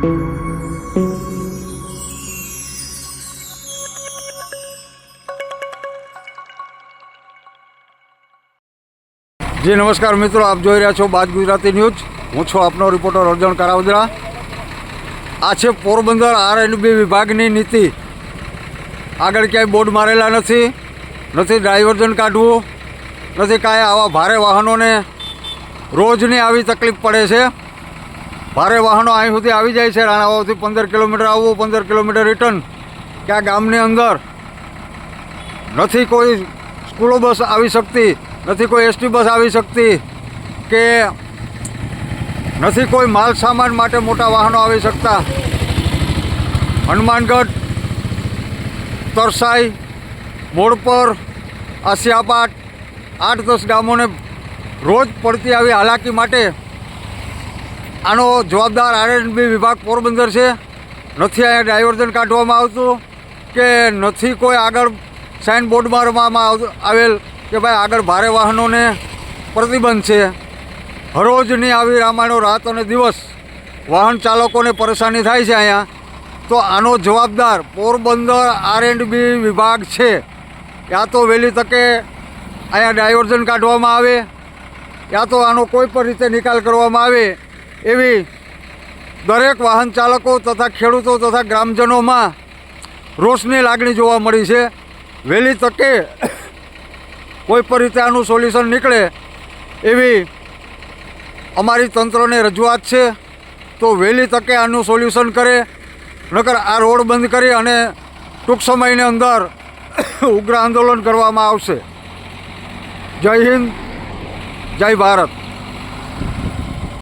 જી, નમસ્કાર મિત્રો, આપ જોઈ રહ્યા છો બાજ ગુજરાતી ન્યૂઝ. હું છું આપનો રિપોર્ટર અર્જણ કરાવદરા. આ છે પોરબંદર આર એન બી વિભાગની નીતિ. આગળ ક્યાંય બોર્ડ મારેલા નથી નથી ડાયવર્ઝન કાઢવું, નથી કાંઈ આવા ભારે વાહનોને રોજની આવી તકલીફ પડે છે. ભારે વાહનો અહીં સુધી આવી જાય છે. રાણાવાવથી પંદર કિલોમીટર આવવું, પંદર કિલોમીટર રિટર્ન કે ગામની અંદર નથી કોઈ સ્કૂલો બસ આવી શકતી, નથી કોઈ એસટી બસ આવી શકતી, કે નથી કોઈ માલ સામાન માટે મોટા વાહનો આવી શકતા. હનુમાનગઢ, તરસાઈ મોડ પર આસિયાપાટ, આઠ દસ ગામોને રોજ પડતી આવી હાલાકી માટે આનો જવાબદાર આરએનબી વિભાગ પોરબંદર છે. નથી અહીંયા ડાયવર્ઝન કાઢવામાં આવતું કે નથી કોઈ આગળ સાઇન બોર્ડ મારવામાં આવ- આવેલ કે ભાઈ આગળ ભારે વાહનોને પ્રતિબંધ છે. હરોજની આવી રામાયણો રાત અને દિવસ વાહન ચાલકોને પરેશાની થાય છે અહીંયા. તો આનો જવાબદાર પોરબંદર આર એન્ડ બી વિભાગ છે. યા તો વહેલી તકે અહીંયા ડાયવર્ઝન કાઢવામાં આવે, યા તો આનો કોઈ પણ રીતે નિકાલ કરવામાં આવે. એવી દરેક વાહન ચાલકો તથા ખેડૂતો તથા ગ્રામજનોમાં રોષની લાગણી જોવા મળી છે. વહેલી તકે કોઈ પણ રીતે આનું સોલ્યુશન નીકળે એવી અમારી તંત્રને રજૂઆત છે. તો વહેલી તકે આનું સોલ્યુશન કરે, નકર આ રોડ બંધ કરી અને ટૂંક સમયની અંદર ઉગ્ર આંદોલન કરવામાં આવશે. જય હિન્દ, જય ભારત.